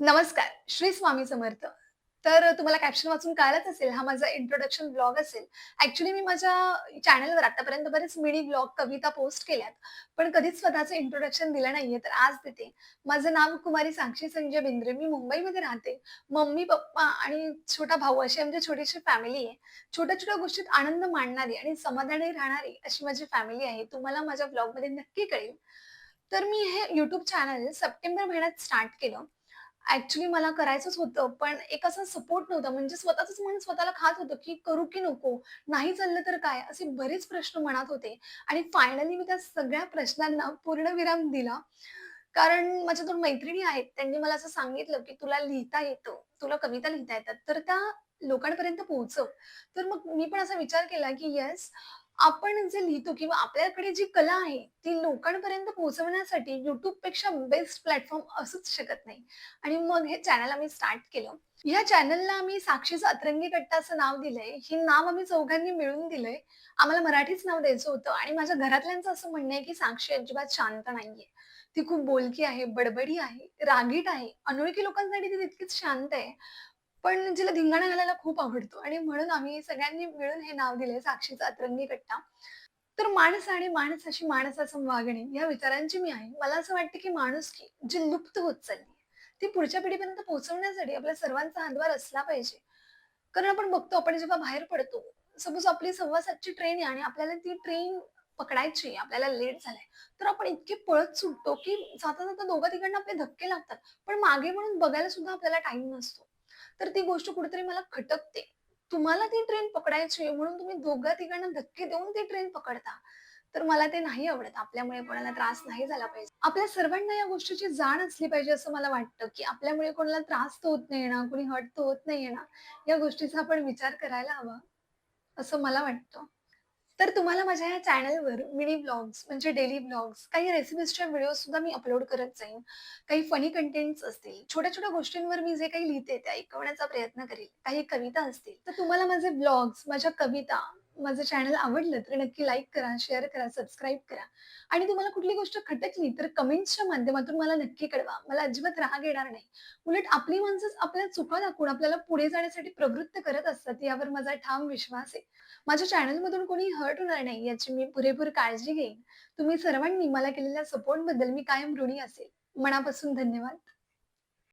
नमस्कार, श्री स्वामी समर्थ. तर तुम्हाला कॅप्शन वाचून कळलंच असेल, हा माझा इंट्रोडक्शन ब्लॉग असेल. ऍक्च्युली मी माझ्या चॅनलवर आतापर्यंत बरेच मिनी ब्लॉग, कविता पोस्ट केल्यात, पण कधीच स्वतःचं इंट्रोडक्शन दिलं नाहीये, तर आज देते. माझं नाव कुमारी साक्षी संजय बेंद्रे. मी मुंबईमध्ये राहते. मम्मी, पप्पा आणि छोटा भाऊ अशी आमची छोटीशी फॅमिली आहे. छोट्या-छोट्या गोष्टीत आनंद मांडणारी आणि समाधानी राहणारी अशी माझी फॅमिली आहे. तुम्हाला माझ्या ब्लॉगमध्ये नक्की कळेल. तर मी हे युट्यूब चॅनल सप्टेंबर महिन्यात स्टार्ट केलं. ऍक्च्युली मला करायचंच होतं, पण एक असा सपोर्ट नव्हता. म्हणजे स्वतःच मन स्वतःला खात होतं, की करू की नको? नाही चाललं तर काय? असे बरेच प्रश्न मनात होते आणि फायनली मी त्या सगळ्या प्रश्नांना पूर्णविराम दिला. कारण माझ्या दोन मैत्रिणी आहेत. त्यांनी मला असं सांगितलं, की "तुला लिहिता येतं, तुला कविता लिहिता येतात, तर त्या लोकांपर्यंत पोहोचव." तर मग मी पण असा विचार केला, की येस, आपण जे लिहितो किंवा आपल्याकडे जी कला आहे, ती लोकांपर्यंत पोहोचवण्यासाठी YouTubeपेक्षा बेस्ट प्लॅटफॉर्म असूच शकत नाही. आणि मग हे चॅनल आम्ही स्टार्ट केलं. या चॅनलला आम्ही साक्षीचा अतरंगी कट्टा असं नाव दिलंय. हे नाव आम्ही चौघांनी मिळून दिलंय. आम्हाला मराठीच नाव द्यायचं होतं आणि माझ्या घरातल्यांचं असं म्हणणं आहे, की साक्षी अजिबात शांत नाहीये. ती खूप बोलकी आहे, बडबडी आहे, रागीट आहे. अनोळखी लोकांसाठी ती तितकीच शांत आहे. पण जिला धिंगाणा घालायला खूप आवडतो आणि म्हणून आम्ही सगळ्यांनी मिळून हे नाव दिले साक्षीचा अतरंगी कट्टा. तर माणस आणि माणसाशी माणसाचं वागणे या विचारांची मी आहे. मला असं वाटतं, की माणूस की जी लुप्त होत चालली ती पुढच्या पिढीपर्यंत पोहोचवण्यासाठी आपल्या सर्वांचा हातभार असला पाहिजे. कारण आपण बघतो, आपण जेव्हा बाहेर पडतो, सपोज आपली 6:15ची ट्रेन आहे आणि आपल्याला ती ट्रेन पकडायची आपल्याला लेट झालाय तर आपण इतके पळत सुटतो, की जाता-जाता दोघा तिकडनं आपले धक्के लागतात. पण मागे म्हणून बघायला सुद्धा आपल्याला टाइम नसतो. तर ती गोष्ट कुठेतरी मला खटकते. तुम्हाला ती ट्रेन पकडायची आहे म्हणून तुम्ही दोघा-तिघांना धक्के देऊन ती ट्रेन पकडता. तर मला ते नाही आवडत. आपल्यामुळे कोणाला त्रास नाही झाला पाहिजे. आपल्या सर्वांना या गोष्टीची जाण असली पाहिजे असं मला वाटतं, की आपल्यामुळे कोणाला त्रास तर होत नाही ना, कोणी हट तर होत नाही ना, या गोष्टीचा आपण विचार करायला हवा, असं मला वाटतं. तर तुम्हाला माझ्या या चॅनलवर मिनी ब्लॉग्स म्हणजे डेली ब्लॉग्स काही रेसिपीजच्या व्हिडिओ सुद्धा मी अपलोड करत जाईन. काही फनी कंटेंट्स असतील, छोट्या-छोट्या गोष्टींवर मी जे काही लिहिते ते ऐकवण्याचा प्रयत्न करेल. काही कविता असतील, तर तुम्हाला माझे ब्लॉग्स माझ्या कविता, माझं चॅनल आवडलं तर नक्की लाईक करा, शेअर करा, सबस्क्राईब करा आणि तुम्हाला कुठली गोष्ट खटकली तर कमेंट्सच्या माध्यमातून मला नक्की कळवा. मला अजिबात राग येणार नाही. उलट आपली माणसंच आपल्या चुका दाखवून आपल्याला पुढे जाण्यासाठी प्रवृत्त करत असतात, यावर माझा ठाम विश्वास आहे. माझ्या चॅनलमधून कोणी हर्ट होणार नाही याची मी पुरेपूर काळजी घेईन. तुम्ही सर्वांनी मला केलेल्या सपोर्टबद्दल मी कायम ऋणी असेल. मनापासून धन्यवाद.